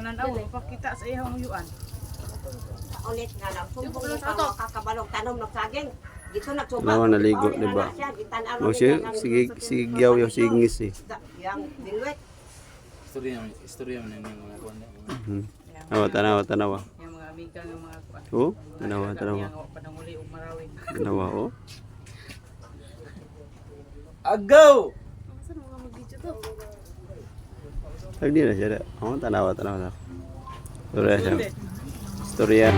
pananaw, pakita sa iyang uyuan. Ulit nga lang. Sumbong Sumbong mo sa pa ato. kakabalong tanom ng saging. Dito nagsuba. Tanawa, naligo, di ba? O siya, sige, sige, yaw, yaw, singis eh. Yang bilwet. Istorya istorya man yung mga kuwan na. Hmm. Tanawa, tanawa, tanawa. Yung mga amiga ng mga kuan. Oh, tanawa, tanawa. Pananguli og marawing. Tanawa, oh. Agaw! Lagi na siya. Oh, tanawa, tanawa. Storya siya. Storya.